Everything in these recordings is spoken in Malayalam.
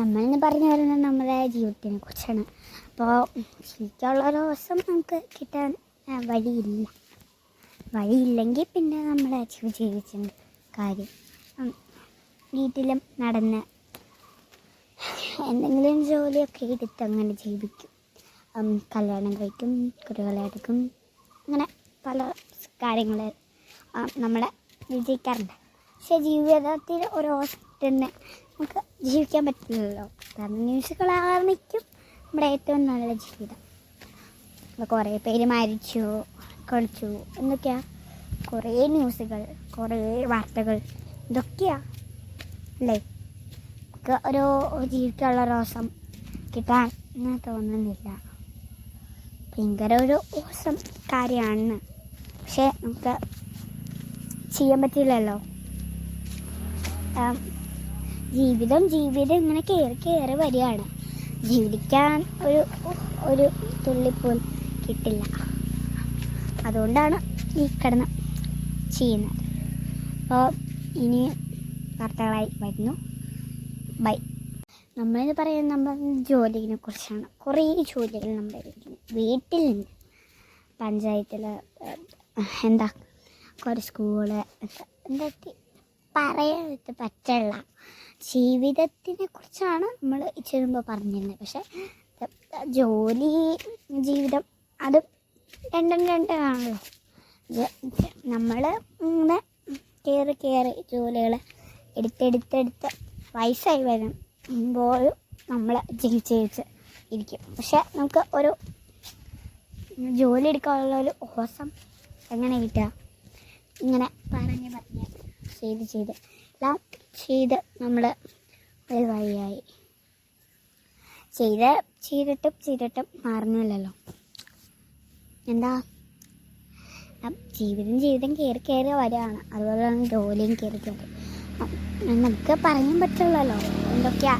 നമ്മളിന്ന് പറഞ്ഞു വരുന്നത് നമ്മുടെ ജീവിതത്തിനെ കുറിച്ചാണ്. അപ്പോൾ ജീവിക്കാനുള്ള ഒരു ദിവസം നമുക്ക് കിട്ടാൻ വഴിയില്ല. വഴിയില്ലെങ്കിൽ പിന്നെ നമ്മൾ ജീവി ജീവിച്ചിട്ടുണ്ട് കാര്യം. വീട്ടിലും നടന്ന് എന്തെങ്കിലും ജോലിയൊക്കെ എടുത്ത് അങ്ങനെ ജീവിക്കും. കല്യാണം കഴിക്കും കുട്ടികളെ എടുക്കും. അങ്ങനെ പല കാര്യങ്ങൾ നമ്മളെ വിജയിക്കാറുണ്ട്. പക്ഷേ ജീവിതത്തിൽ ഒരു ഹോസ്പിറ്റലിന് നമുക്ക് ജീവിക്കാൻ പറ്റില്ലല്ലോ കാരണം ന്യൂസുകളാർന്നിക്കും നമ്മുടെ ഏറ്റവും നല്ല ജീവിതം. അപ്പോൾ കുറേ പേര് മരിച്ചു കളിച്ചു എന്തൊക്കെയാ കുറേ ന്യൂസുകൾ കുറേ വാർത്തകൾ. ഇതൊക്കെയാ. അല്ലേ? നമുക്ക് ഒരു ജീവിക്കാനുള്ള റോസം കിട്ടാൻ തോന്നുന്നില്ല. ഭയങ്കര ഒരു ഓസം കാര്യമാണ്. പക്ഷേ നമുക്ക് ചെയ്യാൻ പറ്റില്ലല്ലോ. ജീവിതം ജീവിതം ഇങ്ങനെ കയറി കയറി വരികയാണ്. ജീവിക്കാൻ ഒരു ഒരു തുള്ളിപ്പോൽ കിട്ടില്ല. അതുകൊണ്ടാണ് ഈ കിടന്ന് ചെയ്യുന്നത്. അപ്പോൾ ഇനി വാർത്തകളായി വരുന്നു. ബൈ. നമ്മളിത് പറയുന്നത് നമ്മൾ ജോലിനെ കുറിച്ചാണ്. കുറേ ജോലികൾ നമ്മൾ നിന്ന് പഞ്ചായത്തിൽ എന്താ കുറേ സ്കൂൾ എന്താ പറയാൻ പറ്റില്ല ജീവിതത്തിനെ കുറിച്ചാണ് നമ്മൾ ഇച്ചിരി പറഞ്ഞിരുന്നത്. പക്ഷെ ജോലി ജീവിതം അത് രണ്ടും രണ്ടാണല്ലോ നമ്മൾ ഇങ്ങനെ കയറി കയറി ജോലികൾ എടുത്തെടുത്തെടുത്ത് വയസ്സായി വരും വരുമ്പോൾ നമ്മൾ ജീവിച്ച് ജീവിച്ച് ഇരിക്കും. പക്ഷെ നമുക്ക് ഒരു ജോലി എടുക്കാനുള്ള ഒരു ഓസം എങ്ങനെ കിട്ടുക? ഇങ്ങനെ പറഞ്ഞ് പറഞ്ഞ് ചെയ്ത് ചെയ്ത്. എല്ലാം ചെയ്ത് നമ്മൾ ഒരു വഴിയായി. ചെയ്ത് ചെയ്തിട്ടും ചെയ്തിട്ടും മാറുന്നില്ലല്ലോ. എന്താ? ജീവിതം ജീവിതം കയറി കയറി വരികയാണ്. അതുപോലെ തന്നെ ജോലിയും കയറി കയറി നമുക്ക് പറയാൻ പറ്റുള്ളല്ലോ എന്തൊക്കെയാ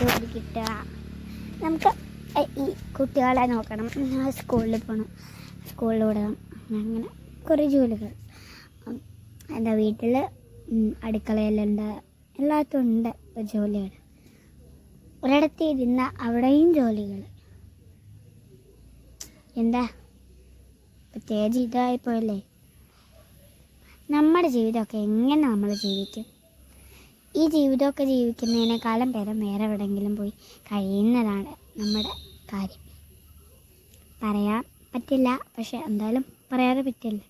ജോലി കിട്ടുക. നമുക്ക് ഈ കുട്ടികളെ നോക്കണം. സ്കൂളിൽ പോകണം സ്കൂളിൽ വിടണം. അങ്ങനെ കുറേ ജോലികൾ. എന്താ വീട്ടിൽ അടുക്കളയിലുണ്ട്. എല്ലാത്തും ഉണ്ട് ജോലികൾ. ഒരിടത്ത് ഇരുന്ന അവിടെയും ജോലികൾ. എന്താ? പ്രത്യേകിച്ച് ഇതായിപ്പോയല്ലേ? നമ്മുടെ ജീവിതമൊക്കെ എങ്ങനെ നമ്മൾ ജീവിക്കും? ഈ ജീവിതമൊക്കെ ജീവിക്കുന്നതിനേക്കാളും പേരം വേറെ എവിടെയെങ്കിലും പോയി കഴിയുന്നതാണ് നമ്മുടെ കാര്യം. പറയാൻ പറ്റില്ല പക്ഷെ എന്തായാലും പറയാതെ പറ്റില്ല.